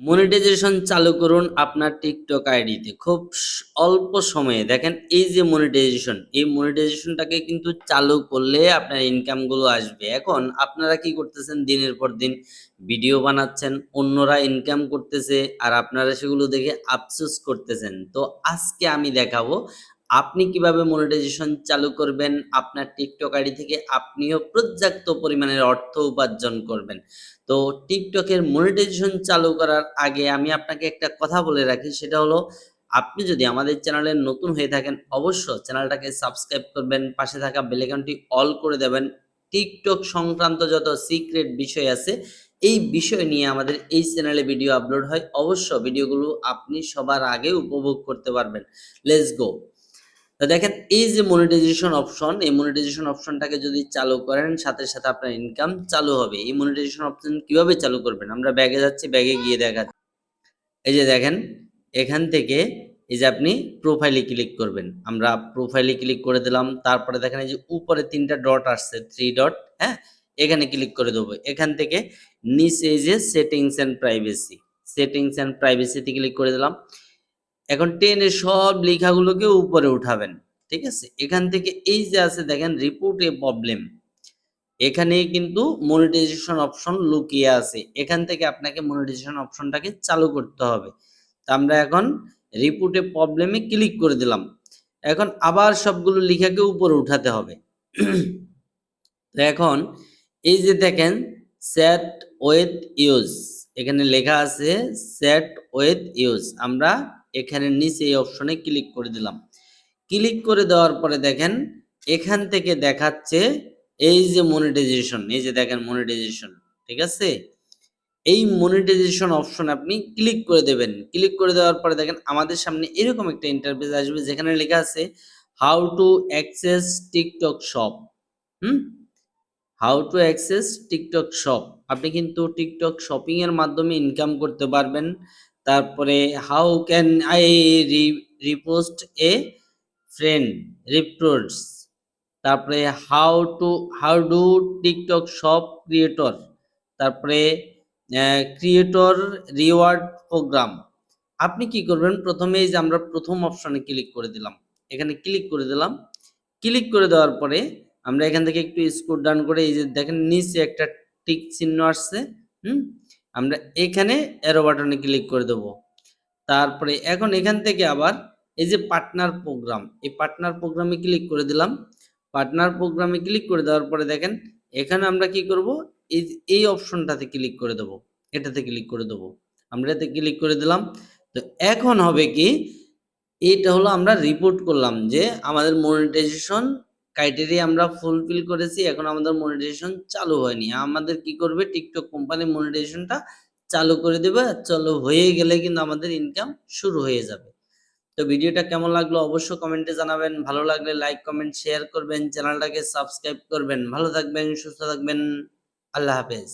Monetization চালু করুন আপনার টিকটক আইডিতে খুব অল্প সময়ে। দেখেন, এই যে মনিটাইজেশন এই মনিটাইজেশনটাকে কিন্তু চালু করলে আপনার ইনকামগুলো আসবে। এখন আপনারা কি করতেছেন? দিনের পর দিন ভিডিও বানাচ্ছেন, অন্যরা ইনকাম করতেছে, আর আপনারা সেগুলো দেখে আফসোস করতেছেন। তো আজকে আমি দেখাবো আপনি কীভাবে মনিটাইজেশন চালু করবেন? আপনার টিকটক আইডি থেকে আপনিও পর্যাপ্ত পরিমাণের অর্থ উপার্জন করবেন। তো টিকটকের মনিটাইজেশন চালু করার আগে আমি আপনাকে একটা কথা বলে রাখি, সেটা হলো আপনি যদি আমাদের চ্যানেলে নতুন হয়ে থাকেন অবশ্য চ্যানেলটাকে সাবস্ক্রাইব করবেন, পাশে থাকা বেলেকনটি অল করে দেবেন। টিকটক সংক্রান্ত যত সিক্রেট বিষয় আছে, এই বিষয় নিয়ে আমাদের এই চ্যানেলে ভিডিও আপলোড হয়। অবশ্য ভিডিওগুলো আপনি সবার আগে উপভোগ করতে পারবেন। লেটস গো তো দেখেন, এই যে মনিটাইজেশন অপশন এই মনিটাইজেশন অপশনটাকে যদি চালু করেন, সাথে সাথে আপনার ইনকাম চালু হবে। এই মনিটাইজেশন অপশন কীভাবে চালু করবেন? আমরা ব্যাগে যাচ্ছি ব্যাগে গিয়ে দেখা এই যে দেখেন, এখান থেকে এই যে আপনি প্রোফাইলে ক্লিক করবেন। আমরা প্রোফাইলে ক্লিক করে দিলাম, তারপরে দেখেন এই যে উপরে তিনটা ডট আসছে থ্রি ডট হ্যাঁ? এখানে ক্লিক করে দেবো। এখান থেকে নিচে এই যে settings and privacy settings and প্রাইভেসিতে click করে দিলাম। এখন টেনে সব লেখাগুলোকে উপরে উঠাবেন, ঠিক আছে? এখান থেকে এই যে আছে দেখেন রিপোর্ট এ প্রবলেম এখানে কিন্তু মনিটাইজেশন অপশন লুকিয়ে আছে। এখান থেকে আপনাকে মনিটাইজেশন অপশনটাকে চালু করতে হবে। তা আমরা এখন রিপোর্টে প্রবলেমে ক্লিক করে দিলাম। এখন আবার সবগুলো লেখাকে উপরে উঠাতে হবে। তো এখন এই যে দেখেন সেট ওয়েথ ইউজ এখানে লেখা আছে সেট ওয়েথ ইউজ আমরা এখানে নিচে এই অপশনে ক্লিক করে দিলাম। ক্লিক করে দেওয়ার পরে দেখেন, এখান থেকে দেখাচ্ছে এই যে মনিটাইজেশন এই যে দেখেন মনিটাইজেশন ঠিক আছে? এই মনিটাইজেশন অপশন আপনি ক্লিক করে দেবেন। ক্লিক করে দেওয়ার পরে দেখেন, আমাদের সামনে এরকম একটা ইন্টারফেস আসবে যেখানে লেখা আছে how to access TikTok shop hmm? How to access TikTok shop আপনি কিন্তু টিকটক শপিং এর মাধ্যমে ইনকাম করতে পারবেন। তারপরে how can I repost a friend reports তারপরে how to how do TikTok shop creator তারপরে ক্রিয়েটর রিওয়ার্ড প্রোগ্রাম আপনি কি করবেন? প্রথমে যে আমরা প্রথম অপশনে ক্লিক করে দিলাম। এখানে ক্লিক করে দিলাম। ক্লিক করে দেওয়ার পরে, আমরা এখান থেকে একটু স্কোর ডাউন করে, এই যে দেখেন, নিচে একটা টিক চিহ্ন আসছে। হুম? আমরা এখানে এরো বাটনে ক্লিক করে দেব। তারপরে এখন এখান থেকে আবার এই যে পার্টনার প্রোগ্রাম এই পার্টনার প্রোগ্রামে ক্লিক করে দিলাম। পার্টনার প্রোগ্রামে ক্লিক করে দেওয়ার পরে দেখেন, এখানে আমরা কি করব? এই এই অপশনটাতে ক্লিক করে দেব। এটাতে ক্লিক করে দেব। আমরা এতে ক্লিক করে দিলাম। তো এখন হবে কি, এইটা হলো আমরা রিপোর্ট করলাম যে আমাদের মনিটাইজেশন ক্রাইটেরিয়া আমরা ফুলফিল করেছি, এখন আমাদের মনিটাইজেশন চালু হয়নি। আমাদের কি করবে? টিকটক কোম্পানি মনিটাইজেশনটা চালু করে দেবে চালু হয়ে গেলে কিন্তু আমাদের ইনকাম শুরু হয়ে যাবে। তো ভিডিওটা কেমন লাগল অবশ্য কমেন্টে জানাবেন। ভালো লাগলে লাইক কমেন্ট শেয়ার করবেন। চ্যানেলটাকে সাবস্ক্রাইব করবেন। ভালো থাকবেন, সুস্থ থাকবেন। আল্লাহ হাফেজ।